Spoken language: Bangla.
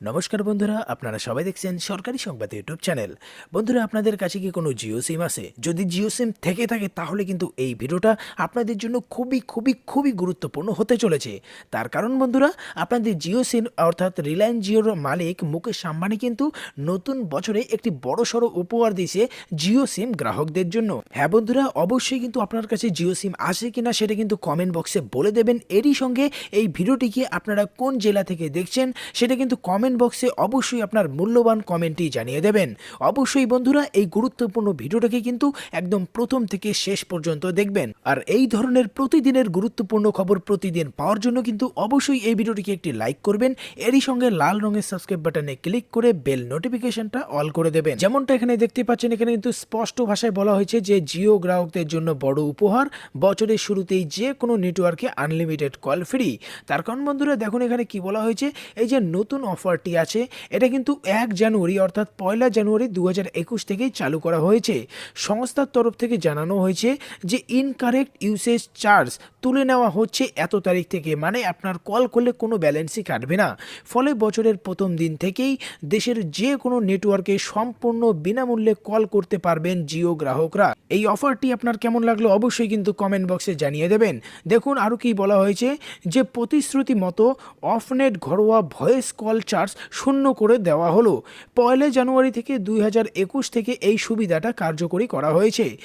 নমস্কার বন্ধুরা, আপনারা সবাই দেখছেন সরকারি সংবাদ ইউটিউব চ্যানেল। বন্ধুরা, আপনাদের কাছে কি কোনো জিও সিম আছে? যদি জিও সিম থেকে থাকে, তাহলে কিন্তু এই ভিডিওটা আপনাদের জন্য খুবই খুবই খুবই গুরুত্বপূর্ণ হতে চলেছে। তার কারণ বন্ধুরা, আপনাদের জিও সিম অর্থাৎ রিলায়েন্স জিওর মালিক মুকেশ আম্বানি কিন্তু নতুন বছরে একটি বড় সড়ো উপহার দিয়েছে জিও সিম গ্রাহকদের জন্য। হ্যাঁ বন্ধুরা, অবশ্যই কিন্তু আপনার কাছে জিও সিম আছে কিনা সেটা কিন্তু কমেন্ট বক্সে বলে দেবেন। এরই সঙ্গে এই ভিডিওটিকে আপনারা কোন জেলা থেকে দেখছেন, সেটা কিন্তু কমেন্ট বক্সে অবশ্যই আপনার মূল্যবান কমেন্টটি জানিয়ে দেবেন। অবশ্যই বন্ধুরা, এই গুরুত্বপূর্ণ ভিডিওটাকে কিন্তু একদম প্রথম থেকে শেষ পর্যন্ত দেখবেন। আর এই ধরনের প্রতিদিনের গুরুত্বপূর্ণ খবর প্রতিদিন পাওয়ার জন্য কিন্তু অবশ্যই এই ভিডিওটিকে একটি লাইক করবেন। এরই সঙ্গে লাল রঙের সাবস্ক্রাইব বাটনে ক্লিক করে বেল নোটিফিকেশনটা অল করে দেবেন। যেমনটা এখানে দেখতে পাচ্ছেন, এখানে কিন্তু স্পষ্ট ভাষায় বলা হয়েছে যে জিও গ্রাহকদের জন্য বড় উপহার, বছরের শুরুতেই যে কোনো নেটওয়ার্কে আনলিমিটেড কল ফ্রি তার কারণ বন্ধুরা, দেখুন এখানে কি বলা হয়েছে, এই যে নতুন অফারটি আছে। এটা কিন্তু এক জানুয়ারি অর্থাৎ পয়লা জানুয়ারি দু থেকেই চালু করা হয়েছে। সংস্থার তরফ থেকে জানানো হয়েছে যে ইনকারেক্ট ইউসেজ চার্জ তুলে নেওয়া হচ্ছে এত তারিখ থেকে। মানে আপনার কল করলে কোনো ব্যালেন্সই কাটবে না। ফলে বছরের প্রথম দিন থেকেই দেশের যে কোনো নেটওয়ার্কে সম্পূর্ণ বিনামূল্যে কল করতে পারবেন জিও গ্রাহকরা। এই অফারটি আপনার কেমন লাগল অবশ্যই কিন্তু কমেন্ট বক্সে জানিয়ে দেবেন। দেখুন আরও কি বলা হয়েছে যে প্রতিশ্রুতি মতো অফনেট ঘরোয়া ভয়েস কল চার্জ শূন্য করে দেওয়া হলো। পয়লা জানুয়ারি থেকে দুই হাজার একুশ থেকে এই সুবিধাটা কার্যকরী করা হয়েছে।